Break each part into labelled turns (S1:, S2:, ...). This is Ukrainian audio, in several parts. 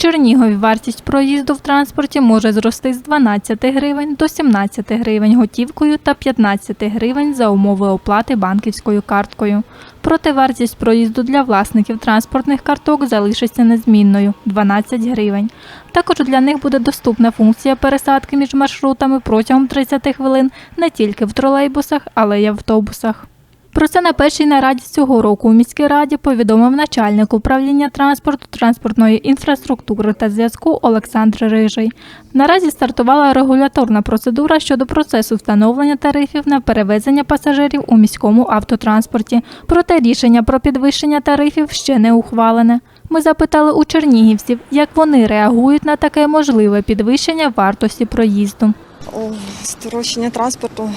S1: Чернігові вартість проїзду в транспорті може зрости з 12 гривень до 17 гривень готівкою та 15 гривень за умови оплати банківською карткою. Проте вартість проїзду для власників транспортних карток залишиться незмінною 12 гривень. Також для них буде доступна функція пересадки між маршрутами протягом 30 хвилин не тільки в тролейбусах, але й автобусах. Про це на першій нараді цього року у міській раді повідомив начальник управління транспорту, транспортної інфраструктури та зв'язку Олександр Рижий. Наразі стартувала регуляторна процедура щодо процесу встановлення тарифів на перевезення пасажирів у міському автотранспорті. Проте рішення про підвищення тарифів ще не ухвалене. Ми запитали у чернігівців, як вони реагують на таке можливе підвищення вартості проїзду.
S2: О, Скорочення транспорту.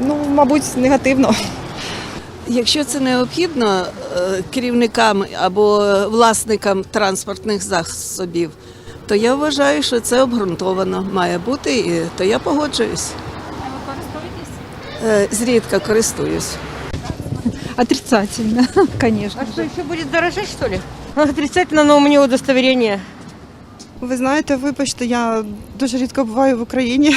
S2: Ну, мабуть, негативно.
S3: Якщо це необхідно е, керівникам або власникам транспортних засобів, то я вважаю, що це обґрунтовано має бути, і то я погоджуюсь. Е, Зрідка користуюсь.
S4: Отрицательно, конечно.
S5: А что, еще будет дорожать, что ли? Отрицательно, но у меня удостоверение.
S2: Ви знаєте, вибачте, я дуже рідко буваю в Україні.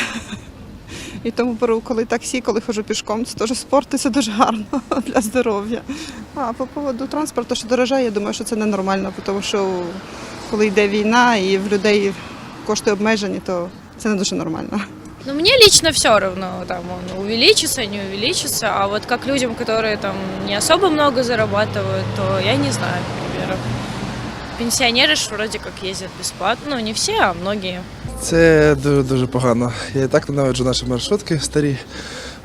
S2: І тому беру, коли таксі, коли ходжу пішком, це теж спорт, і це дуже гарно для здоров'я. А по поводу транспорту, що дорожає, я думаю, що це ненормально, тому що коли йде війна і в людей кошти обмежені, то це не дуже нормально.
S6: Ну, мне лично все равно, там он увеличится, не увеличится, а вот как людям, которые там не особо много зарабатывают, то я не знаю, к примеру. Пенсионеры ж вроде как ездят бесплатно, ну не все, а многие.
S7: Це дуже дуже погано. Я і так ненавиджу наші маршрутки старі,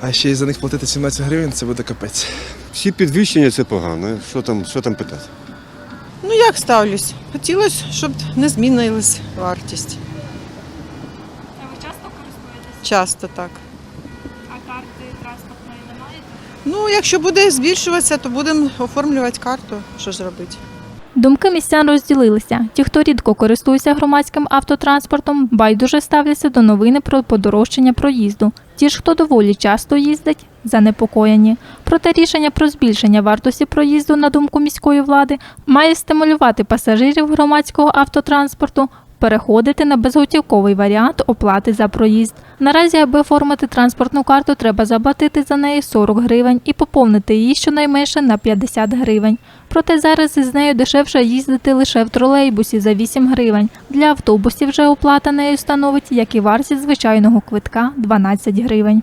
S7: а ще й за них платити 17 гривень це буде капець.
S8: Всі підвищення це погано. Що там, що там питати?
S4: Ну як ставлюсь? Хотілося, щоб не змінилась вартість.
S1: А ви часто користуєтесь?
S4: Часто так.
S1: А карти транспортної немає?
S4: Ну, якщо буде збільшуватися, то будемо оформлювати карту. Що ж робити?
S1: Думки містян розділилися. Ті, хто рідко користується громадським автотранспортом, байдуже ставляться до новини про подорожчання проїзду. Ті ж, хто доволі часто їздить, занепокоєні. Проте рішення про збільшення вартості проїзду, на думку міської влади, має стимулювати пасажирів громадського автотранспорту переходити на безготівковий варіант оплати за проїзд. Наразі, аби оформити транспортну карту, треба заплатити за неї 40 гривень і поповнити її щонайменше на 50 гривень. Проте зараз із нею дешевше їздити лише в тролейбусі за 8 гривень. Для автобусів вже оплата нею становить, як і вартість звичайного квитка 12 гривень.